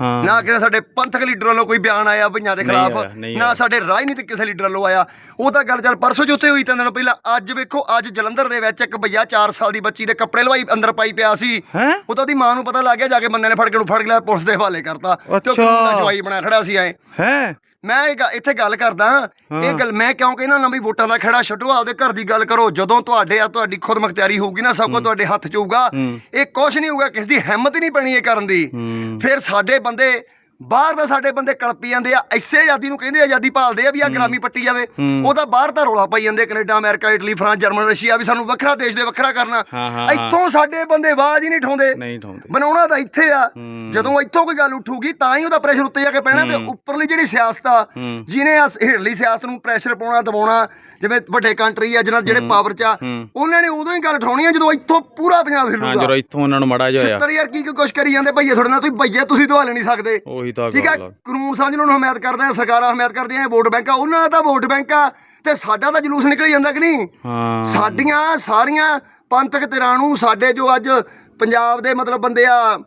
ਹਾਂ। ਨਾ ਕਿਸੇ ਸਾਡੇ ਪੰਥਕ ਲੀਡਰ ਵੱਲੋਂ ਕੋਈ ਬਿਆਨ ਆਇਆ ਭਈਆਂ ਦੇ ਖਿਲਾਫ ਆਇਆ, ਨਹੀਂ ਨਾ। ਸਾਡੇ ਰਾਜਨੀਤਿਕ ਕਿਸੇ ਲੀਡਰ ਵੱਲੋਂ ਆਇਆ ਉਹ ਤਾਂ ਗੱਲ ਚੱਲ ਪਰਸੋਂ ਜੁੱਤੇ ਹੋਈ ਤਿੰਨ ਦਿਨ ਪਹਿਲਾਂ ਅੱਜ ਵੇਖੋ ਅੱਜ ਜਲੰਧਰ ਦੇ ਵਿੱਚ ਇੱਕ ਭਈਆ 4 ਸਾਲ ਦੀ ਬੱਚੀ ਦੇ ਕੱਪੜੇ ਲਵਾਈ ਅੰਦਰ ਪਾਈ ਪਿਆ ਸੀ ਹੈਂ? ਉਹ ਤਾਂ ਉਹਦੀ ਮਾਂ ਨੂੰ ਪਤਾ ਲੱਗ ਗਿਆ ਜਾ ਕੇ ਬੰਦੇ ਨੇ ਫੜ ਕੇ ਉਹਨੂੰ ਫੜ ਲਿਆ ਪੁਲਿਸ ਦੇ ਹਵਾਲੇ ਕਰਤਾ ਅੱਛਾ। ਉਹਦਾ ਜਵਾਈ ਬਣਾ ਖੜਾ ਸੀ ਐ ਹੈ ਮੈਂ ਇਹ ਗ- ਇੱਥੇ ਗੱਲ ਕਰਦਾ ਇਹ ਗੱਲ ਮੈਂ ਕਿਉਂ ਕਹਿੰਦਾ ਨਾ ਵੀ ਵੋਟਾਂ ਦਾ ਖੜਾ ਛੱਡੋ ਆਪਦੇ ਘਰ ਦੀ ਗੱਲ ਕਰੋ। ਜਦੋਂ ਤੁਹਾਡੇ ਆ ਤੁਹਾਡੀ ਖੁਦ ਮੁਖਤਿਆਰੀ ਹੋਊਗੀ ਨਾ ਸਭ ਕੁਝ ਤੁਹਾਡੇ ਹੱਥ 'ਚ ਹੋਊਗਾ। ਇਹ ਕੁਛ ਨਹੀਂ ਹੋਊਗਾ ਕਿਸੇ ਦੀ ਹਿੰਮਤ ਹੀ ਨਹੀਂ ਪੈਣੀ ਇਹ ਕਰਨ ਦੀ। ਫਿਰ ਸਾਡੇ ਬੰਦੇ ਬਾਹਰ ਦਾ ਸਾਡੇ ਬੰਦੇ ਕਲਪੀ ਜਾਂਦੇ ਆ ਐਸੇ ਆਜ਼ਾਦੀ ਨੂੰ ਕਹਿੰਦੇ ਆਜ਼ਾਦੀ ਭਾਲਦੇ ਆ ਵੀ ਆ ਗ੍ਰਾਮੀ ਪੱਟੀ ਜਾਵੇ। ਉਹਦਾ ਬਾਹਰ ਦਾ ਰੋਲਾ ਪਾਈ ਜਾਂਦੇ Canada America Italy France German Russia ਵੀ ਸਾਨੂੰ ਵੱਖਰਾ ਦੇਸ਼ ਦੇ ਵੱਖਰਾ ਕਰਨਾ। ਹਾਂ, ਹਾਂ, ਹਾਂ। ਇੱਥੋਂ ਸਾਡੇ ਬੰਦੇ ਆਵਾਜ਼ ਹੀ ਨਹੀਂ ਠਾਉਂਦੇ ਬਣਾਉਣਾ ਤਾਂ ਇੱਥੇ ਆ। ਜਦੋਂ ਇੱਥੋਂ ਕੋਈ ਗੱਲ ਉੱਠੂਗੀ ਤਾਂ ਹੀ ਉਹਦਾ ਪ੍ਰੈਸ਼ਰ ਉੱਤੇ ਜਾ ਕੇ ਪੈਣਾ ਤੇ ਉੱਪਰਲੀ ਜਿਹੜੀ ਸਿਆਸਤ ਆ ਜਿਹਨੇ ਆ ਹੇਠਲੀ ਸਿਆਸਤ ਨੂੰ ਪ੍ਰੈਸ਼ਰ ਪਾਉਣਾ ਦਬਾਉਣਾ ਜਿਵੇਂ ਵੱਡੇ ਕੰਟਰੀ ਆ ਜਿਹਨਾਂ ਜਿਹੜੇ ਪਾਵਰ 'ਚ ਆ ਉਹਨਾਂ ਨੇ ਉਦੋਂ ਹੀ ਗੱਲ ਉਠਾਉਣੀ ਆ ਜਦੋਂ ਇੱਥੋਂ ਪੂਰਾ ਪੰਜਾਬ ਹਾਂ ਹਿੱਲੂਗਾ। ਜਦੋਂ ਇੱਥੋਂ ਉਹਨਾਂ ਨੂੰ ਮੜਾ ਜਿਹਾ ਹੋਇਆ। ਛਿੱਤਰ ਯਾਰ ਕੀ ਕੀ ਕੁਛ ਕਰੀ ਜਾਂਦੇ ਭਈਏ ਤੁਹਾਡੇ ਨਾਲ ਤੁਸੀਂ ਭਈਏ ਤੁਸੀਂ ਦਵਾਲੇ ਨਹੀਂ ਸਕਦੇ। ਉਹੀ ਤਾਂ ਠੀਕ ਆ ਗੱਲ ਆ। ਕਾਨੂੰਨ ਨੂੰ ਹਮਾਇਤ ਕਰਦੇ ਆ ਸਰਕਾਰਾਂ ਹਮਾਇਤ ਕਰਦੀਆਂ ਇਹ ਵੋਟ ਬੈਂਕ ਆ ਉਹਨਾਂ ਦਾ ਤਾਂ ਵੋਟ ਬੈਂਕ ਆ ਤੇ ਸਾਡਾ ਤਾਂ ਜਲੂਸ ਨਿਕਲ ਜਾਂਦਾ ਕਿ ਨਹੀਂ ਹਾਂ ਸਾਡੀਆਂ ਸਾਰੀਆਂ ਪੰਥਕ ਧਿਰਾਂ ਨੂੰ ਸਾਡੇ ਜੋ ਅੱਜ ਪੰਜਾਬ ਦੇ ਮਤਲਬ ਬੰਦੇ ਆ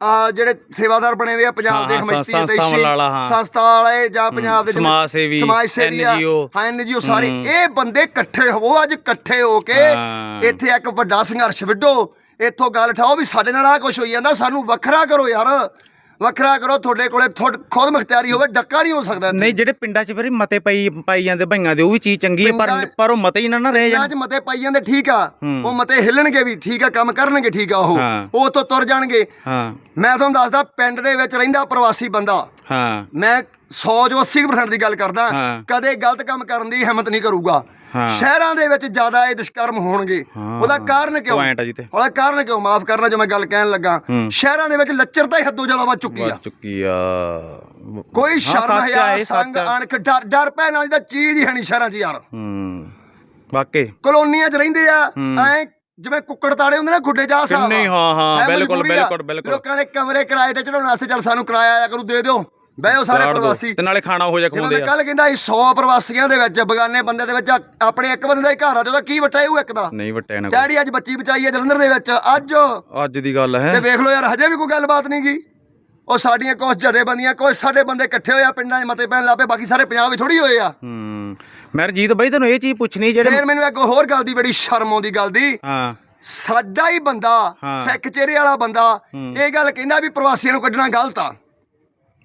ਆ ਜਿਹੜੇ ਸੇਵਾਦਾਰ ਬਣੇ ਹੋਏ ਆ ਪੰਜਾਬ ਹਾਂ, ਦੇ ਹਾਂ, ਕਮੇਟੀ ਸੰਸਥਾਵਾਂ ਦੇਸ਼ੀ ਵਾਲਾ, ਹਾਂ। ਜਾਂ ਪੰਜਾਬ ਦੇ ਜਿਵੇਂ ਸਮਾਜ ਸੇਵੀ, ਸਮਾਜ ਸੇਵੀ ਆ, NGO ਹਾਂ ਐਨਜੀਓ ਸਾਰੇ ਇਹ ਬੰਦੇ ਇਕੱਠੇ ਹੋਵੋ ਅੱਜ ਇਕੱਠੇ ਹੋ ਕੇ ਹਾਂ। ਇੱਥੇ ਇੱਕ ਵੱਡਾ ਸੰਘਰਸ਼ ਵਿੱਢੋ ਇੱਥੋਂ ਗੱਲ ਠਾਓ ਵੀ ਸਾਡੇ ਨਾਲ ਆ ਕੁਝ ਹੋਈ ਜਾਂਦਾ ਸਾਨੂੰ ਵੱਖਰਾ ਕਰੋ ਯਾਰ ਵੱਖਰਾ ਕਰੋ ਤੁਹਾਡੇ ਕੋਲੇ ਥੋੜ- ਖੁਦ ਮੁਖਤਿਆਰੀ ਹੋਵੇ ਡੱਕਾ ਨਹੀਂ ਹੋ ਸਕਦਾ ਇੱਥੇ। ਨਹੀਂ ਜਿਹੜੇ ਪਿੰਡਾਂ 'ਚ ਫਿਰ ਮਤੇ ਪਈ ਪਾਈ ਜਾਂਦੇ ਭਈਆਂ ਦੇ ਉਹ ਵੀ ਚੀਜ਼ ਚੰਗੀ ਹੈ ਪਰ ਪਿੰਡਾਂ- ਪਰ ਉਹ ਮਤੇ ਹੀ ਨਾ ਨਾ ਰਹਿ ਪਿੰਡਾਂ ਜਾਣ 'ਚ ਮਤੇ ਪਾਈ ਜਾਂਦੇ ਠੀਕ ਆ। ਉਹ ਮਤੇ ਹਿੱਲਣਗੇ ਵੀ ਠੀਕ ਆ ਕੰਮ ਕਰਨਗੇ ਠੀਕ ਆ ਉਹ। ਹਾਂ। ਉਹ ਤੋਂ ਤੁਰ ਜਾਣਗੇ। ਹਾਂ। ਮੈਂ ਤੁਹਾਨੂੰ ਦੱਸਦਾ ਪਿੰਡ ਦੇ ਵਿੱਚ ਰਹਿੰਦਾ ਪ੍ਰਵਾਸੀ ਬੰਦਾ। ਹਾਂ। ਮੈਂ 100 ਜੋ 80% ਦੀ ਗੱਲ ਕਰਦਾ ਹਾਂ। ਕਦੇ ਗਲਤ ਕੰਮ ਕਰਨ ਦੀ ਹਿੰਮਤ ਨਹੀਂ ਕਰੂਗਾ। ਹਾਂ। ਸ਼ਹਿਰਾਂ ਦੇ ਵਿੱਚ ਜ਼ਿਆਦਾ ਇਹ ਦੁਸ਼ਕਰਮ ਹੋਣਗੇ। ਹਾਂ। ਉਹਦਾ ਕਾਰਨ ਕਿਉਂ? Point ਆ ਜੀ ਤੇ। ਉਹਦਾ ਕਾਰਨ ਕਿਉਂ? ਮਾਫ ਕਰਨਾ ਜੋ ਮੈਂ ਗੱਲ ਕਹਿਣ ਲੱਗਾ। ਸ਼ਹਿਰਾਂ ਦੇ ਵਿੱਚ ਲੱਚਰਤਾ ਹੀ ਹੱਦੋਂ ਜ਼ਿਆਦਾ ਵੱਧ ਚੁੱਕੀ ਆ। ਵੱਜ ਚੁੱਕੀ ਆ। ਕੋਈ ਹਾਂ, ਸ਼ਰਮ ਸੱਚ ਆ, ਇਹ ਸੰਗ ਆ। ਅਣਖ ਡਰ ਡਰ ਪੈਣਾ ਦੀ ਤਾਂ ਚੀਜ਼ ਹੀ ਹੈ ਨਹੀਂ ਸ਼ਹਿਰਾਂ 'ਚ ਯਾਰ। ਹੂੰ। ਵਾਕਈ ਕਲੋਨੀਆਂ 'ਚ ਰਹਿੰਦੇ ਆ ਐ ਜਿਵੇਂ ਕੁੱਕੜ ਤਾੜੇ ਹੁੰਦੇ ਨਾ ਖੁੱਡੇ ਜਾ ਸਾਹਿਬ ਕਿੰਨੇ, ਹਾਂ, ਹਾਂ, ਬਿਲਕੁਲ, ਬਿਲਕੁਲ, ਬਿਲਕੁਲ। ਲੋਕਾਂ ਨੇ ਕਮਰੇ ਕਿਰਾਏ ਤੇ ਚੜਾਉਣ ਵਾਸਤੇ ਚੱਲ ਸਾਨੂੰ ਕਿਰਾਇਆ ਆਇਆ ਕਰੂ ਦੇ ਦਿਓ। ਬਹਿਓ ਸਾਰੇ ਕਾਢ ਦਿਓ। ਪ੍ਰਵਾਸੀ। ਤੇ ਨਾਲੇ ਖਾਣਾ ਹੋ ਜਾ ਖਵਾਉਂਦੇ ਆ। ਕੱਲ ਕਹਿੰਦਾ ਸੀ 100 ਪ੍ਰਵਾਸੀਆਂ ਦੇ ਵਿੱਚ ਬਗਾਨੇ ਬੰਦੇ ਦੇ ਵਿੱਚ ਆਪਣੇ ਇੱਕ ਬੰਦੇ ਦਾ ਹੀ ਘਰ ਆ ਜਿਹਦਾ ਕੀ ਵਟਾਏ ਉਹ ਇੱਕ ਦਾ? ਨਹੀਂ ਵਟਿਆ ਨਾ। ਡੈਡੀ ਅੱਜ ਬੱਚੀ ਬਚਾਈ ਹੈ ਜਲੰਧਰ ਦੇ ਵਿੱਚ ਅੱਜ। ਅੱਜ ਦੀ ਗੱਲ ਹੈ। ਤੇ ਵੇਖ ਲਓ ਯਾਰ ਹਜੇ ਵੀ ਕੋਈ ਗੱਲਬਾਤ ਨਹੀਂ ਗਈ ਉਹ ਸਾਡੀਆਂ ਕੁਝ ਜਥੇਬੰਦੀਆਂ ਕੁਝ ਸਾਡੇ ਬੰਦੇ ਇਕੱਠੇ ਹੋਏ ਆ ਪਿੰਡਾਂ 'ਚ ਮਤੇ ਪੈਣ ਲੱਪੇ ਬਾਕੀ ਸਾਰੇ ਪੰਜਾਬ ਵਿੱਚ ਥੋੜੀ ਹੋਏ ਆ। ਹੂੰ। ਮੈਂ ਰਜੀਤ ਬਾਈ ਤੈਨੂੰ ਇਹ ਚੀਜ਼ ਪੁੱਛਣੀ ਜਿਹੜੇ ਫਿਰ ਮੈਨੂੰ ਇੱਕ ਹੋਰ ਗੱਲ ਦੀ ਬੜੀ ਸ਼ਰਮ ਆਉਂਦੀ ਗੱਲ ਦੀ। ਹਾਂ। ਸਾਡਾ ਹੀ ਬੰਦਾ। ਸਿੱਖ ਚਿਹਰੇ ਵਾਲਾ ਬੰਦਾ ਇਹ ਗੱਲ ਕਹਿੰਦਾ ਵੀ ਪ੍ਰਵਾਸੀਆਂ ਨੂੰ ਕੱਢਣਾ ਗਲਤ ਆ।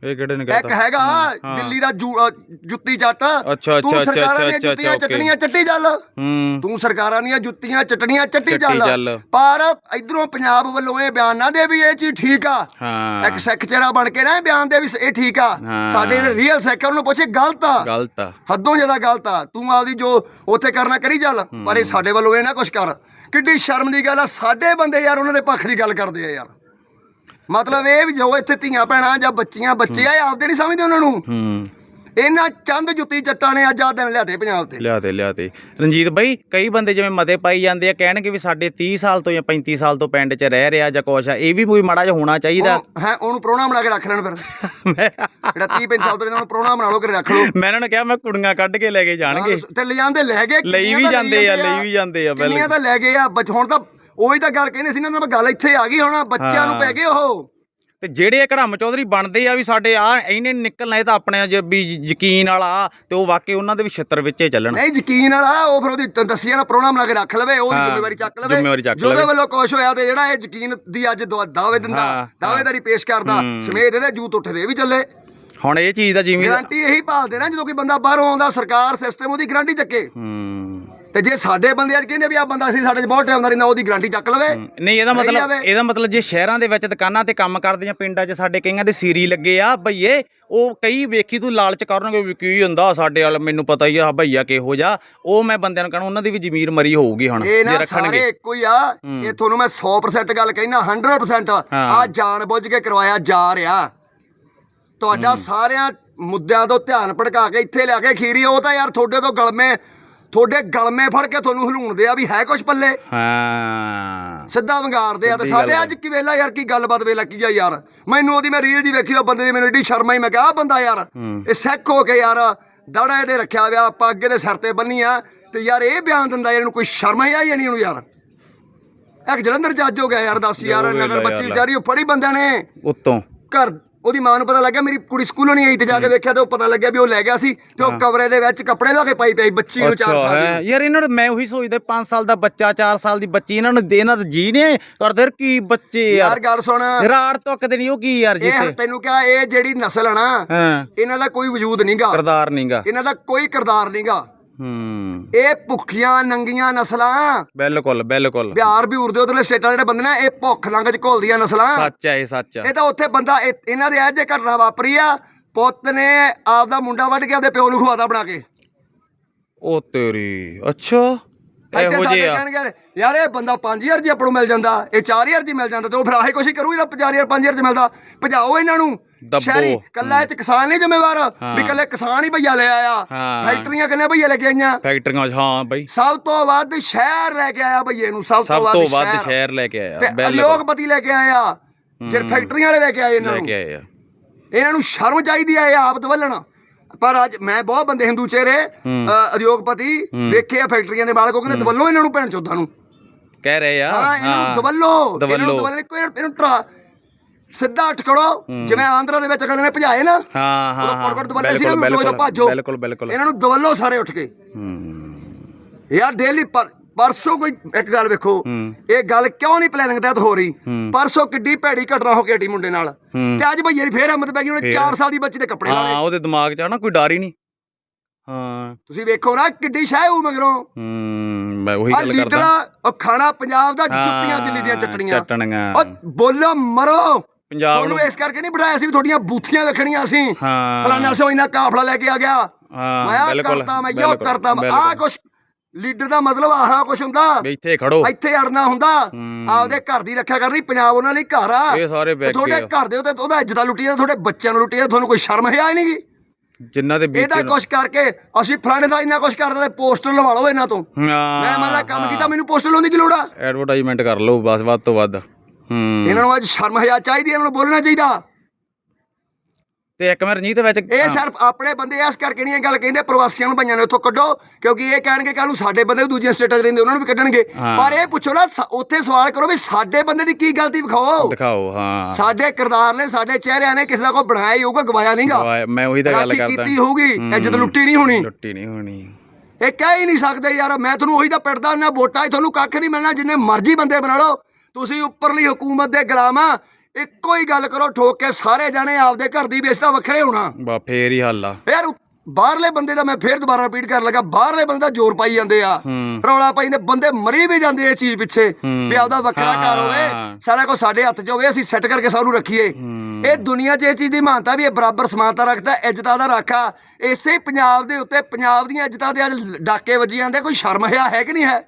ਇਹ ਕਿਹੜੇ ਨੇ ਇੱਕ ਹੈਗਾ ਦਿੱਲੀ ਦਾ ਜੂ- ਅ, ਜੁੱਤੀ ਜੱਟ। ਅੱਛਾ, ਤੂੰ ਸਰਕਾਰਾਂ ਦੀਆਂ ਅੱਛਾ, ਜੁੱਤੀਆਂ ਓਕੇ। ਚੱਟਣੀਆਂ ਚੱਟੀ ਚੱਲ ਹੂੰ। ਤੂੰ ਸਰਕਾਰਾਂ ਦੀਆਂ ਜੁੱਤੀਆਂ ਚਟਣੀਆਂ ਚੱਟੀ ਚੱਟੀ। ਪਰ ਇਧਰੋਂ ਪੰਜਾਬ ਵੱਲੋਂ ਇਹ ਬਿਆਨ ਨਾ ਦੇ ਵੀ ਇਹ ਚੀਜ਼ ਠੀਕ ਆ। ਹਾਂ। ਇੱਕ ਸਿੱਖ ਚਿਹਰਾ ਬਣ ਕੇ ਨਾ ਇਹ ਬਿਆਨ ਦੇ ਵੀ ਇਹ ਠੀਕ ਆ। ਹਾਂ। ਸਾਡੇ ਰੀਅਲ ਸਿੱਖ ਆ, ਉਹਨੂੰ ਪੁੱਛੇ ਗਲਤ ਆ? ਗਲਤ ਆ। ਹੱਦੋਂ ਜ਼ਿਆਦਾ ਗਲਤ ਆ। ਤੂੰ ਆਪਦੀ ਜੋ ਉੱਥੇ ਕਰਨਾ ਕਰੀ ਚੱਲ ਪਰ ਇਹ ਸਾਡੇ ਵੱਲੋਂ ਇਹ ਨਾ ਕੁਛ ਕਰ। ਕਿੱਡੀ ਸ਼ਰਮ ਦੀ ਗੱਲ ਆ ਸਾਡੇ ਬੰਦੇ ਯਾਰ ਉਹਨਾਂ ਦੇ ਪੱਖ ਦੀ ਗੱਲ ਕਰਦੇ ਆ ਯਾਰ। ਮਤਲਬ ਇਹ ਵੀ ਜੋ ਇੱਥੇ ਧੀਆਂ ਭੈਣਾਂ ਜਾਂ ਬੱਚੀਆਂ ਬੱਚੇ ਆ ਇਹ ਆਪਦੇ ਨਹੀਂ ਸਮਝਦੇ ਉਹਨਾਂ ਨੂੰ। ਹੂੰ। ਇਹਨਾਂ ਚੰਦ ਜੁੱਤੀ ਚੱਟਾਂ ਨੇ ਅੱਜ ਆ ਦਿਨ ਲਿਆਦੇ ਪੰਜਾਬ ਤੇ। ਲਿਆ ਤੇ ਲਿਆ ਤੇ। ਰਣਜੀਤ ਬਾਈ ਕਈ ਬੰਦੇ ਜਿਵੇਂ ਮਤੇ ਪਾਈ ਜਾਂਦੇ ਆ ਕਹਿਣਗੇ ਵੀ ਸਾਡੇ 30 ਸਾਲ ਤੋਂ ਜਾਂ 35 ਸਾਲ ਤੋਂ ਪਿੰਡ 'ਚ ਰਹਿ ਰਿਹਾ ਜਾਂ ਕੁਛ ਆ ਇਹ ਵੀ ਕੋਈ ਮਾੜਾ ਜਿਹਾ ਹੋਣਾ ਚਾਹੀਦਾ। ਹੈ ਉਹਨੂੰ ਪ੍ਰੋਣਾ ਬਣਾ ਕੇ ਰੱਖ ਲੈਣ ਫਿਰ। ਜਿਹੜਾ 30 35 ਸਾਲ ਤੋਂ ਉਹਨੂੰ ਪ੍ਰੋਣਾ ਬਣਾ ਲਓ ਕਿ ਰੱਖ ਲਓ। ਮੈਂ ਇਹਨਾਂ ਨੂੰ ਕਿਹਾ ਮੈਂ ਕੁੜੀਆਂ ਕੱਢ ਕੇ ਲੈ ਕੇ ਜਾਣਗੇ। ਤੇ ਲੈ ਜਾਂਦੇ ਲੈ ਗਏ ਲਈ ਕਿੰਨੀਆਂ ਵੀ ਤਾਂ ਜਾਂਦੇ ਆ, ਲਈ ਵੀ ਜਾਂਦੇ ਆ। ਕਿੰਨੀਆਂ ਤਾਂ ਲੈ ਗਏ ਆ ਬਚ ਹੁਣ ਤਾਂ ਉਹੀ ਤਾਂ ਗੱਲ ਕਹਿੰਦੇ ਸੀ ਨਾ ਉਹਨਾਂ ਗੱਲ ਇੱਥੇ ਆ ਗਈ ਹੁਣ ਬੱਚਿਆਂ ਨੂੰ। ਪੈ ਗਏ ਉਹ। ਤੇ ਜਿਹੜੇ ਇਹ ਘੜਮ ਚੌਧਰੀ ਬਣਦੇ ਆ ਵੀ ਸਾਡੇ ਆ ਇਹਨੇ ਨਿਕਲਣਾ ਇਹ ਤਾਂ ਆਪਣੇ ਜੇ ਵੀ ਯਕੀਨ ਵਾਲਾ ਤੇ ਉਹ ਵਾਕਈ ਉਹਨਾਂ ਦੇ ਵੀ ਛਿੱਤਰ ਵਿੱਚ ਹੀ ਚੱਲਣ। ਨਹੀਂ ਯਕੀਨ ਵਾਲਾ ਉਹ ਫਿਰ ਉਹਦੀ ਦੱਸਿਆ ਨਾ ਪ੍ਰੋਣਾ ਬਣਾ ਕੇ ਰੱਖ ਲਵੇ ਉਹਦੀ ਜ਼ਿੰਮੇਵਾਰੀ ਚੱਕ ਲਵੇ। ਜ਼ਿੰਮੇਵਾਰੀ ਚੱਕ ਜਿਹਦੇ ਲਵੇ। ਵੱਲੋਂ ਕੁਛ ਹੋਇਆ ਤੇ ਜਿਹੜਾ ਇਹ ਯਕੀਨ ਦੀ ਅੱਜ ਦਾਅਵੇ ਦਿੰਦਾ ਦਾਅਵੇਦਾਰੀ ਪੇਸ਼ ਕਰਦਾ ਸਮੇਤ ਇਹਦੇ ਜੂਤ ਉੱਠਦੇ ਵੀ ਚੱਲੇ। ਹੁਣ ਇਹ ਚੀਜ਼ ਦਾ ਜਿਵੇਂ ਗਾਰੰਟੀ ਇਹੀ ਭਾਲਦੇ ਨਾ ਜਦੋਂ ਕੋਈ ਬੰਦਾ ਬਾਹਰੋਂ ਆਉਂਦਾ ਸਰਕਾਰ ਸਿਸਟਮ ਉਹਦੀ ਗਾਰੰਟੀ ਚੱਕੇ। ਹੂੰ। ਤੇ ਜੇ ਸਾਡੇ ਬੰਦੇ ਅੱਜ ਕਹਿੰਦੇ ਵੀ ਆ ਬੰਦਾ ਸੀ ਸਾਡੇ 'ਚ ਬਹੁਤ ਟਾਈਮ ਦਾ ਰਹਿੰਦਾ ਉਹਦੀ ਗਾਰੰਟੀ ਚੱਕ ਲਵੇ। ਨਹੀਂ ਇਹਦਾ ਮਤਲਬ। ਇਹਦਾ ਮਤਲਬ ਜੇ ਸ਼ਹਿਰਾਂ ਦੇ ਵਿੱਚ ਦੁਕਾਨਾਂ ਤੇ ਕੰਮ ਕਰਦੇ ਜਾਂ ਪਿੰਡਾਂ 'ਚ ਸਾਡੇ ਕਈਆਂ ਦੇ ਸੀਰੀ ਲੱਗੇ ਆ ਭਈਏ ਉਹ ਕਈ ਵੇਖੀ ਤੂੰ ਲਾਲਚ ਕਰਨਗੇ ਵੀ ਕੀ ਹੁੰਦਾ ਸਾਡੇ ਵਾਲ ਮੈਨੂੰ ਪਤਾ ਹੀ ਆ ਭਈਆ ਕਿਹੋ ਜਾ ਉਹ ਮੈਂ ਬੰਦਿਆਂ ਨੂੰ ਕਹਣਾ ਉਹਨਾਂ ਦੀ ਵੀ ਜ਼ਮੀਰ ਮਰੀ ਹੋਊਗੀ ਹੁਣ ਇਹ ਜੇ ਨਾ ਰੱਖਣਗੇ। ਸਾਰੇ ਇੱਕੋ ਹੀ ਆ ਇਹ ਤੁਹਾਨੂੰ ਮੈਂ 100% ਗੱਲ ਕਹਿਣਾ 100% ਹਾਂ। ਆ ਜਾਣ ਬੁੱਝ ਕੇ ਕਰਵਾਇਆ ਜਾ ਰਿਹਾ। ਤੁਹਾਡਾ ਸਾਰਿਆਂ ਮੁੱਦਿਆਂ ਤੋਂ ਧਿਆਨ ਭਟਕਾ ਕੇ ਇੱਥੇ ਲਿਆ ਕੇ ਖੀਰੀ ਉਹ ਤਾਂ ਯਾਰ ਤੁਹਾਡੇ ਤੋਂ ਗਲਮੇ ਤੁਹਾਡੇ ਗਲਮੇ ਫੜ ਕੇ ਤੁਹਾਨੂੰ ਹਲੂਣਦੇ ਆ ਵੀ ਹੈ ਕੁਛ ਪੱਲੇ। ਹਾਂ। ਸਿੱਧਾ ਵੰਗਾਰਦੇ ਆ ਤੇ ਸਾਡੇ ਅੱਜ ਕੀ ਵੇਲਾ ਯਾਰ ਕੀ ਗੱਲਬਾਤ ਵੇਲਾ ਕੀ ਆ ਯਾਰ। ਮੈਨੂੰ ਉਹਦੀ ਮੈਂ ਰੀਲ ਜੀ ਵੇਖੀ ਉਹ ਬੰਦੇ ਦੀ ਮੈਨੂੰ ਏਡੀ ਸ਼ਰਮ ਆਈ ਮੈਂ ਕਿਹਾ ਆਹ ਬੰਦਾ ਯਾਰ ਇਹ ਸਿੱਖ ਹੋ ਕੇ ਯਾਰ ਦਾੜਾ ਇਹਦੇ ਰੱਖਿਆ ਵਿਆ ਆਪਾਂ ਅੱਗੇ ਦੇ ਸਿਰ ਤੇ ਬੰਨੀ ਆ ਤੇ ਯਾਰ ਇਹ ਬਿਆਨ ਦਿੰਦਾ ਯਾਰ ਇਹਨੂੰ ਕੋਈ ਸ਼ਰਮ ਹੀ ਆਈ ਨਹੀਂ ਉਹਨੂੰ ਯਾਰ? ਇੱਕ ਜਲੰਧਰ ਜੱਜ ਹੋ ਗਿਆ ਯਾਰ ਦੱਸ ਯਾਰ ਨਗਰ ਬੱਚੀ। ਵਿਚਾਰੀ ਉਹ ਫੜੀ ਬੰਦਿਆਂ ਨੇ। ਉੱਤੋਂ। ਘਰ ਉਹਦੀ ਮਾਂ ਨੂੰ ਪਤਾ ਲੱਗਿਆ ਮੇਰੀ ਕੁੜੀ ਸਕੂਲੋਂ ਨਹੀਂ ਆਈ ਤੇ ਜਾ ਕੇ ਵੇਖਿਆ ਤੇ ਉਹ ਪਤਾ ਲੱਗਿਆ ਵੀ ਉਹ ਲੈ ਗਿਆ ਸੀ ਤੇ ਉਹ ਕਮਰੇ ਦੇ ਵਿੱਚ ਕੱਪੜੇ ਲਾ ਕੇ ਪਾਈ ਪਈ ਬੱਚੀ ਨੂੰ 4 ਅੱਛਾ, ਸਾਲ ਦੀ। ਯਾਰ ਇਹਨਾਂ ਨੂੰ ਮੈਂ ਉਹੀ ਸੋਚਦਾ 5 ਸਾਲ ਦਾ ਬੱਚਾ 4 ਸਾਲ ਦੀ ਬੱਚੀ ਇਹਨਾਂ ਨੂੰ ਦੇ- ਇਹਨਾਂ ਦੇ ਜੀ ਨੇ ਕਰਦੇ ਯਾਰ ਕੀ ਬੱਚੇ ਯਾਰ? ਯਾਰ ਗੱਲ ਸੁਣ। ਰਾੜ ਤੋਂ ਕਦੇ ਨਹੀਂ ਉਹ ਕੀ ਯਾਰ ਇਹ ਜਿੱਥੇ ਤੈਨੂੰ ਕਿਹਾ ਇਹ ਜਿਹੜੀ ਨਸਲ ਆ ਨਾ ਹਾਂ। ਇਹਨਾਂ ਦਾ ਕੋਈ ਵਜੂਦ ਨਹੀਂਗਾ ਕਰਦਾਰ ਨਹੀਂਗਾ ਇਹਨਾਂ ਦਾ ਕੋਈ ਕਿਰਦਾਰ ਨਹੀਂਗਾ ਹੂੰ। ਇਹ ਭੁੱਖੀਆਂ ਨੰਗੀਆਂ ਨਸਲਾਂ। ਬਿਲਕੁਲ ਬਿਲਕੁਲ। ਬਿਹਾਰ ਬਿਹੂਰ ਦੇ ਉਧਰਲੇ ਸਟੇਟਾਂ ਦੇ ਜਿਹੜੇ ਬੰਦੇ ਨੇ ਇਹ ਭੁੱਖ ਲੰਗ ਚ ਘੋਲਦੀਆਂ ਨਸਲਾਂ। ਸੱਚ ਹੈ ਇਹ ਸੱਚ। ਇਹ ਤਾਂ ਉੱਥੇ ਬੰਦਾ ਇਹ- ਇਹਨਾਂ ਦੇ ਇਹ ਜੇ ਘਟਨਾ ਵਾਪਰੀ ਆ ਪੁੱਤ ਨੇ ਆਪਦਾ ਮੁੰਡਾ ਵੱਢ ਕੇ ਆਪਦੇ ਪਿਓ ਨੂੰ ਖਵਾਦਾ ਬਣਾ ਕੇ। ਉਹ ਤੇਰੀ ਅੱਛਾ। ਇੱਥੇ ਇਹੋ ਸਾਡੇ ਜਿਹੇ ਆ। ਕਹਿਣਗੇ ਯਾਰ ਇਹ ਬੰਦਾ 5000 ਜੀ ਆਪਾਂ ਨੂੰ ਮਿਲ ਜਾਂਦਾ ਇਹ 4000 ਜੀ ਮਿਲ ਜਾਂਦਾ ਤੇ ਉਹ ਫਿਰ ਆਹੀ ਹੀ ਕਰੂ ਜਿਹੜਾ 5000 5000 ਚ ਮਿਲਦਾ ਭਜਾਓ ਇਹਨਾਂ ਨੂੰ। ਦੱਬੋ। ਸ਼ਹਿਰੀ ਕੱਲਾ ਇਹ ਚ ਕਿਸਾਨ ਨਹੀਂ ਜ਼ਿੰਮੇਵਾਰ ਵੀ ਕੱਲੇ ਕਿਸਾਨ ਹੀ ਭਈਆ ਲੈ ਆਇਆ। ਹਾਂ। ਫੈਕਟਰੀਆਂ ਕਿੰਨੇ ਭਈਆ ਲੈ ਕੇ ਆਈਆਂ? ਫੈਕਟਰੀਆਂ ਹਾਂ ਬਈ। ਸਭ ਤੋਂ ਵੱਧ ਸ਼ਹਿਰ ਲੈ ਕੇ ਆਇਆ ਭਈਏ ਨੂੰ ਸਭ ਤੋਂ ਸਭ ਤੋਂ ਵੱਧ ਸ਼ਹਿਰ। ਲੈ ਕੇ ਆਇਆ ਤੇ ਬਿਲਕੁਲ। ਉਦਯੋਗਪਤੀ ਲੈ ਕੇ ਆਇਆ ਜਿਹੜੇ ਫੈਕਟਰੀਆਂ ਵਾਲੇ ਲੈ ਕੇ ਆਏ ਇਹਨਾਂ ਲੈ ਨੂੰ। ਕੇ ਆਏ ਆ। ਇਹਨਾਂ ਨੂੰ ਸ਼ਰਮ ਚਾਹੀਦੀ ਹੈ ਇਹ ਆਪ ਦਵਲਣ ਪਰ ਅੱਜ ਮੈਂ ਬਹੁਤ ਬੰਦੇ ਹਿੰਦੂ ਚਿਹਰੇ ਅ, ਉਦਯੋਗਪਤੀ ਵੇਖੇ ਆ ਫੈਕਟਰੀਆਂ ਦੇ ਮਾਲਕ ਉਹ ਕਹਿੰਦੇ ਦਵੱਲੋ ਇਹਨਾਂ ਨੂੰ ਭੈਣ ਚੋਦਾਂ ਨੂੰ। ਕਹਿ ਰਹੇ ਆ। ਹਾਂ ਇਹਨਾਂ ਨੂੰ ਦਵੱਲੋ ਇਹਨਾਂ ਨੂੰ ਦਵੱਲੋ ਕੋਈ ਇਹਨੂੰ ਟਰਾ ਸਿੱਧਾ ਖੜੋ ਜਿਵੇਂ ਆਂਧਰਾ ਦੇ ਵਿੱਚ ਅਗਲੇ ਨੇ ਭਜਾਏ ਨਾ ਹਾਂ ਹਾਂ ਹਾਂ। ਦਵੱਲੇ ਸੀ ਨਾ ਬਿਲਕੁਲ ਵੀ ਦੋ ਭਾਜੋ ਬਿਲਕੁਲ ਬਿਲਕੁਲ। ਇਹਨਾਂ ਨੂੰ ਦਵੱਲੋ ਸਾਰੇ ਉੱਠ ਕੇ। ਹੂੰ। ਯਾਰ ਡੇਲੀ ਪਰਸੋਂ ਕੋਈ ਇੱਕ ਗੱਲ ਵੇਖੋ ਇਹ ਗੱਲ ਕਿਉਂ ਨਹੀਂ ਪਲੈਨਿੰਗ ਤਹਿਤ ਹੋ ਰਹੀ? ਪਰਸੋਂ ਕਿੱਡੀ ਭੈੜੀ ਘਟਨਾ ਹੋ ਕੇ ਹਟੀ ਮੁੰਡੇ ਨਾਲ। ਤੇ ਅੱਜ ਭਈਏ ਦੀ ਫੇਰ ਪੈ ਗਈ ਉਹਨੇ 4 ਸਾਲ ਦੀ ਬੱਚੀ ਦੇ ਕੱਪੜੇ ਲਾ ਹਾਂ ਉਹਦੇ ਦਿਮਾਗ 'ਚ ਆ ਨਾ ਕੋਈ ਡਰ ਹੀ ਨਹੀਂ। ਹਾਂ। ਤੁਸੀਂ ਵੇਖੋ ਨਾ ਕਿੱਡੀ ਸ਼ਾਹ ਹੋਊ ਮਗਰੋਂ। ਹੂੰ ਮੈਂ ਉਹੀ ਆ ਗੱਲ ਕਰਦਾ। ਉਹ ਖਾਣਾ ਪੰਜਾਬ ਦਾ ਜੁੱਤੀਆਂ ਦਿੱਲੀ ਦੀਆਂ ਚੱਟਣੀਆਂ। ਚੱਟਣੀਆਂ। ਉਹ ਬੋਲੋ ਮਰੋ। ਪੰਜਾਬ ਨੂੰ ਇਸ ਕਰਕੇ ਨਹੀਂ ਬਿਠਾਇਆ ਸੀ ਵੀ ਤੁਹਾਡੀਆਂ ਬੂਥੀਆਂ ਵੇਖਣੀਆਂ ਸੀ। ਹਾਂ। ਫਲਾਣਾ ਸੋ ਇੰਨਾ ਕਾਫਲਾ ਲੈ ਕੇ ਆ ਗਿਆ। ਹਾਂ, ਬਿਲਕੁਲ, ਕਰਤਾ ਮੈਂ ਬਿਲਕੁਲ, ਕਰਤਾ। ਬਿਲਕੁਲ। ਕੁਛ ਲੀਡਰ ਦਾ ਮਤਲਬ ਆਹ ਕੁਛ ਹੁੰਦਾ। ਵੀ ਇੱਥੇ ਖੜੋ। ਇੱਥੇ ਅੜਨਾ ਹੁੰਦਾ। ਆਪਦੇ ਘਰ ਦੀ ਰੱਖਿਆ ਕਰਨੀ ਪੰਜਾਬ ਉਹਨਾਂ ਲਈ ਘਰ ਆ। ਇਹ ਸਾਰੇ ਬੈਠ ਤੁਹਾਡੇ ਘਰ ਦੇ ਉੱਤੇ ਉਹਦਾ ਇੱਜ਼ਤਾਂ ਲੁੱਟੀਆਂ ਤੁਹਾਡੇ ਬੱਚਿਆਂ ਨੂੰ ਲੁੱਟੀਆਂ ਤੁਹਾਨੂੰ ਕੋਈ ਸ਼ਰਮ ਹੈ ਨਹੀਂਗੀ ਜਿਨ੍ਹਾਂ ਦੇ ਇਹਦਾ ਕੁਛ ਕਰਕੇ ਅਸੀਂ ਫਲਾਣੇ ਦਾ ਇੰਨਾ ਕੁਛ ਕਰਦੇ ਤੇ ਪੋਸਟਰ ਲਵਾ ਲਓ ਇਹਨਾਂ ਤੋਂ। ਮੈਂ ਮੰਨ ਲਾ ਕੰਮ ਕੀਤਾ ਮੈਨੂੰ ਪੋਸਟਰ ਲਾਉਣ ਦੀ ਕੀ ਲੋੜ ਆ? ਐਡਵਰਟਾਈਜ਼ਮੈਂਟ ਕਰ ਲਓ ਬਸ ਵੱਧ ਤੋਂ ਵੱਧ। ਇਹਨਾਂ ਨੂੰ ਅੱਜ ਸ਼ਰਮ ਹਿਆ ਚਾਹੀਦੀ ਇਹਨਾਂ ਨੂੰ ਬੋਲਣਾ ਚਾਹੀਦਾ। ਤੇ ਇੱਕ ਮਿੰਟ ਰਣਜੀਤ ਵਿੱਚ ਇਹ ਸਿਰਫ ਆਪਣੇ ਬੰਦੇ ਇਸ ਕਰਕੇ ਨਹੀਂ ਇਹ ਗੱਲ ਕਹਿੰਦੇ ਪ੍ਰਵਾਸੀਆਂ ਨੂੰ ਭਈਆਂ ਨੂੰ ਇੱਥੋਂ ਕੱਢੋ ਕਿਉਂਕਿ ਇਹ ਕਹਿਣਗੇ ਕੱਲ ਨੂੰ ਸਾਡੇ ਬੰਦੇ ਦੂਜੀਆਂ ਸਟੇਟਾਂ ਰਹਿੰਦੇ ਉਹਨਾਂ ਨੂੰ ਵੀ ਕੱਢਣਗੇ। ਪਰ ਇਹ ਪੁੱਛੋ ਨਾ ਉੱਥੇ ਸਵਾਲ ਕਰੋ ਵੀ ਸਾਡੇ ਬੰਦੇ ਦੀ ਕੀ ਗਲਤੀ ਵਿਖਾਓ। ਦਿਖਾਓ ਹਾਂ। ਸਾਡੇ ਕਿਰਦਾਰ ਨੇ ਸਾਡੇ ਚਿਹਰਿਆਂ ਨੇ ਕਿਸੇ ਦਾ ਕੋਈ ਬਣਾਇਆ ਹੀ ਹੋਊਗਾ ਗਵਾਇਆ ਨਹੀਂਗਾ ਮੈਂ ਉਹੀ ਤਾਂ ਗੱਲ ਕਰਦਾ। ਕੀਤੀ ਹੋਊਗੀ ਇੱਜ਼ਤ ਲੁੱਟੀ ਨਹੀਂ ਹੋਣੀ। ਲੁੱਟੀ ਨਹੀਂ ਹੋਣੀ। ਇਹ ਕਹਿ ਹੀ ਨਹੀਂ ਸਕਦੇ ਯਾਰ ਮੈਂ ਤੁਹਾਨੂੰ ਉਹੀ ਤਾਂ ਪਿੜਦਾ ਨਾ ਵੋਟਾਂ ਤੁਹਾਨੂੰ ਕੱਖ ਨਹੀਂ ਮਿਲਣਾ ਜਿੰਨੇ ਮਰਜ਼ੀ ਬੰਦੇ ਬਣਾ ਲਓ। ਤੁਸੀਂ ਉੱਪਰਲੀ ਹਕੂਮਤ ਦੇ ਗੁਲਾਮ ਆ ਇੱਕੋ ਹੀ ਗੱਲ ਕਰੋ ਠੋਕ ਕੇ ਸਾਰੇ ਜਾਣੇ ਆਪਦੇ ਘਰ ਦੀ ਬੇਇੱਜ਼ਤਾ ਵੱਖਰੇ ਹੋਣਾ। ਬਾ ਫੇਰ ਹੀ ਹੱਲ ਆ। ਯਾਰ ਬਾਹਰਲੇ ਬੰਦੇ ਦਾ ਮੈਂ ਫੇਰ ਦੁਬਾਰਾ ਰਿਪੀਟ ਕਰਨ ਲੱਗਾ ਬਾਹਰਲੇ ਬੰਦੇ ਦਾ ਜ਼ੋਰ ਪਾਈ ਜਾਂਦੇ ਆ। ਰੌਲਾ ਪਾਈ ਨੇ ਬੰਦੇ ਮਰੀ ਵੀ ਜਾਂਦੇ ਆ ਇਹ ਚੀਜ਼ ਪਿੱਛੇ ਵੀ ਆਪਦਾ ਵੱਖਰਾ ਘਰ। ਹੋਵੇ ਸਾਰਾ ਕੁਝ ਸਾਡੇ ਹੱਥ 'ਚ ਹੋਵੇ ਅਸੀਂ ਸੈੱਟ ਕਰਕੇ ਸਭ ਨੂੰ ਰੱਖੀਏ। ਇਹ ਦੁਨੀਆ 'ਚ ਇਹ ਚੀਜ਼ ਦੀ ਮਾਨਤਾ ਵੀ ਇਹ ਬਰਾਬਰ ਸਮਾਨਤਾ ਰੱਖਦਾ ਇੱਜ਼ਤਾਂ ਦਾ ਰਾਖਾ। ਇਸੇ ਪੰਜਾਬ ਦੇ ਉੱਤੇ ਪੰਜਾਬ ਦੀਆਂ ਇੱਜ਼ਤਾਂ ਦੇ ਅੱਜ ਡਾਕੇ ਵੱਜੀ ਜਾਂਦੇ ਕੋਈ ਸ਼ਰਮ ਹਿਆ ਹੈ ਕਿ ਨਹੀਂ ਹੈ।